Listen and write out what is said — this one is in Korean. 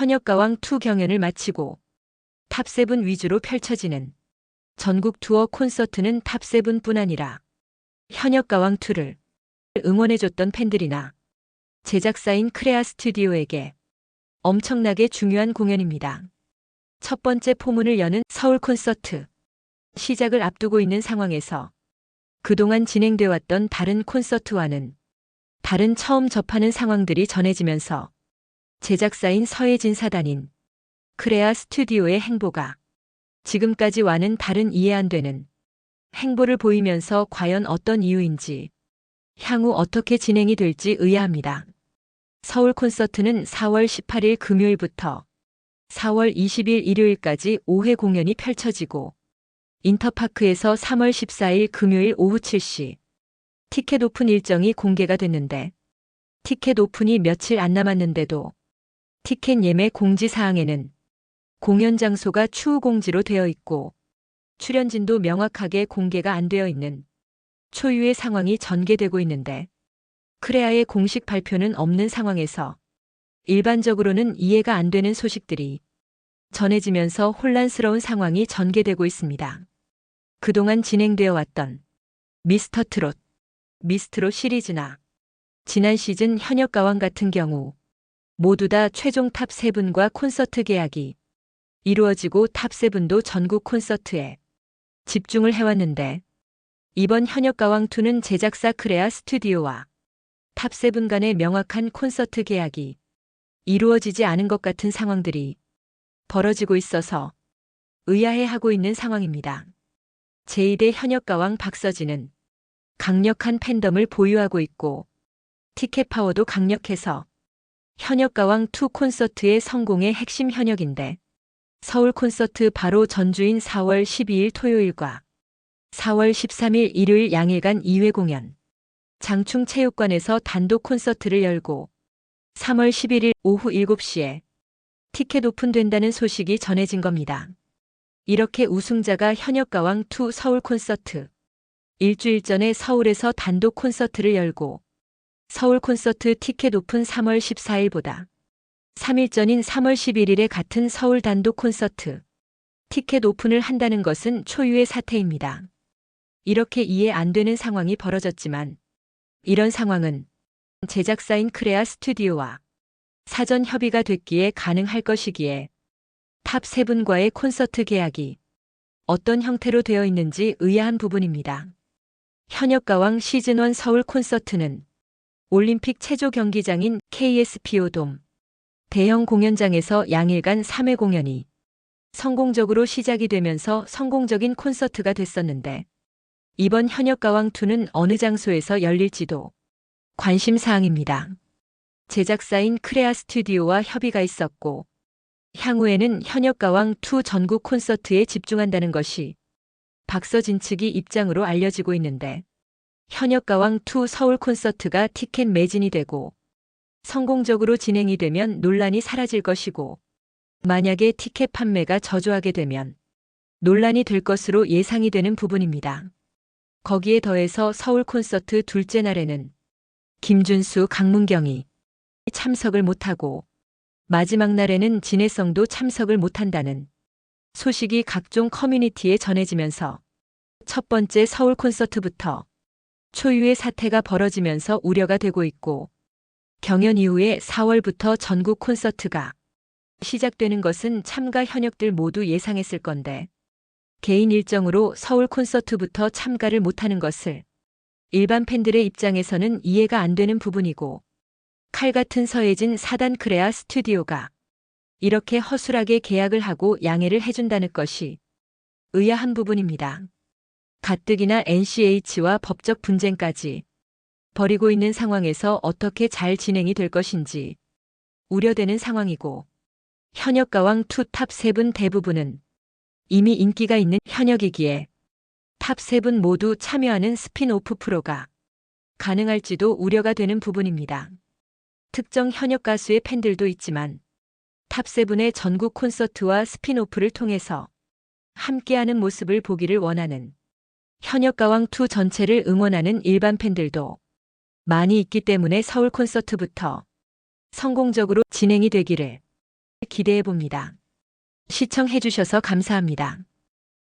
현역가왕 2 경연을 마치고 탑세븐 위주로 펼쳐지는 전국 투어 콘서트는 탑세븐뿐 아니라 현역가왕 2를 응원해줬던 팬들이나 제작사인 크레아 스튜디오에게 엄청나게 중요한 공연입니다. 첫 번째 포문을 여는 서울 콘서트. 시작을 앞두고 있는 상황에서 그동안 진행돼 왔던 다른 콘서트와는 다른 처음 접하는 상황들이 전해지면서 제작사인 서예진 사단인 크레아 스튜디오의 행보가 지금까지와는 다른 이해 안 되는 행보를 보이면서 과연 어떤 이유인지 향후 어떻게 진행이 될지 의아합니다. 서울 콘서트는 4월 18일 금요일부터 4월 20일 일요일까지 5회 공연이 펼쳐지고 인터파크에서 3월 14일 금요일 오후 7시 티켓 오픈 일정이 공개가 됐는데 티켓 오픈이 며칠 안 남았는데도 티켓 예매 공지 사항에는 공연 장소가 추후 공지로 되어 있고 출연진도 명확하게 공개가 안 되어 있는 초유의 상황이 전개되고 있는데 크레아의 공식 발표는 없는 상황에서 일반적으로는 이해가 안 되는 소식들이 전해지면서 혼란스러운 상황이 전개되고 있습니다. 그동안 진행되어 왔던 미스터 트롯, 미스트롯 시리즈나 지난 시즌 현역 가왕 같은 경우 모두 다 최종 탑 3분과 콘서트 계약이 이루어지고 탑 7도 전국 콘서트에 집중을 해왔는데 이번 현역 가왕 2는 제작사 크레아 스튜디오와 탑 7 간의 명확한 콘서트 계약이 이루어지지 않은 것 같은 상황들이 벌어지고 있어서 의아해하고 있는 상황입니다. 제1의 현역 가왕 박서진은 강력한 팬덤을 보유하고 있고 티켓 파워도 강력해서 현역가왕 2 콘서트의 성공의 핵심 현역인데 서울 콘서트 바로 전주인 4월 12일 토요일과 4월 13일 일요일 양일간 2회 공연 장충 체육관에서 단독 콘서트를 열고 3월 11일 오후 7시에 티켓 오픈된다는 소식이 전해진 겁니다. 이렇게 우승자가 현역가왕 2 서울 콘서트 일주일 전에 서울에서 단독 콘서트를 열고 서울 콘서트 티켓 오픈 3월 14일보다 3일 전인 3월 11일에 같은 서울 단독 콘서트 티켓 오픈을 한다는 것은 초유의 사태입니다. 이렇게 이해 안 되는 상황이 벌어졌지만 이런 상황은 제작사인 크레아 스튜디오와 사전 협의가 됐기에 가능할 것이기에 탑 세분과의 콘서트 계약이 어떤 형태로 되어 있는지 의아한 부분입니다. 현역 가왕 시즌1 서울 콘서트는 올림픽 체조 경기장인 KSPO돔 대형 공연장에서 양일간 3회 공연이 성공적으로 시작이 되면서 성공적인 콘서트가 됐었는데 이번 현역가왕2는 어느 장소에서 열릴지도 관심사항입니다. 제작사인 크레아 스튜디오와 협의가 있었고 향후에는 현역가왕2 전국 콘서트에 집중한다는 것이 박서진 측이 입장으로 알려지고 있는데 현역가왕 2 서울 콘서트가 티켓 매진이 되고 성공적으로 진행이 되면 논란이 사라질 것이고 만약에 티켓 판매가 저조하게 되면 논란이 될 것으로 예상이 되는 부분입니다. 거기에 더해서 서울 콘서트 둘째 날에는 김준수, 강문경이 참석을 못하고 마지막 날에는 진해성도 참석을 못한다는 소식이 각종 커뮤니티에 전해지면서 첫 번째 서울 콘서트부터 초유의 사태가 벌어지면서 우려가 되고 있고 경연 이후에 4월부터 전국 콘서트가 시작되는 것은 참가 현역들 모두 예상했을 건데 개인 일정으로 서울 콘서트부터 참가를 못하는 것을 일반 팬들의 입장에서는 이해가 안 되는 부분이고 칼 같은 서해진 사단 크레아 스튜디오가 이렇게 허술하게 계약을 하고 양해를 해준다는 것이 의아한 부분입니다. 가뜩이나 NCH와 법적 분쟁까지 벌이고 있는 상황에서 어떻게 잘 진행이 될 것인지 우려되는 상황이고 현역 가왕 투 탑 세 분 대부분은 이미 인기가 있는 현역이기에 탑 세 분 모두 참여하는 스핀오프 프로가 가능할지도 우려가 되는 부분입니다. 특정 현역 가수의 팬들도 있지만 탑 세븐의 전국 콘서트와 스핀오프를 통해서 함께하는 모습을 보기를 원하는 현역가왕 2 전체를 응원하는 일반 팬들도 많이 있기 때문에 서울 콘서트부터 성공적으로 진행이 되기를 기대해 봅니다. 시청해 주셔서 감사합니다.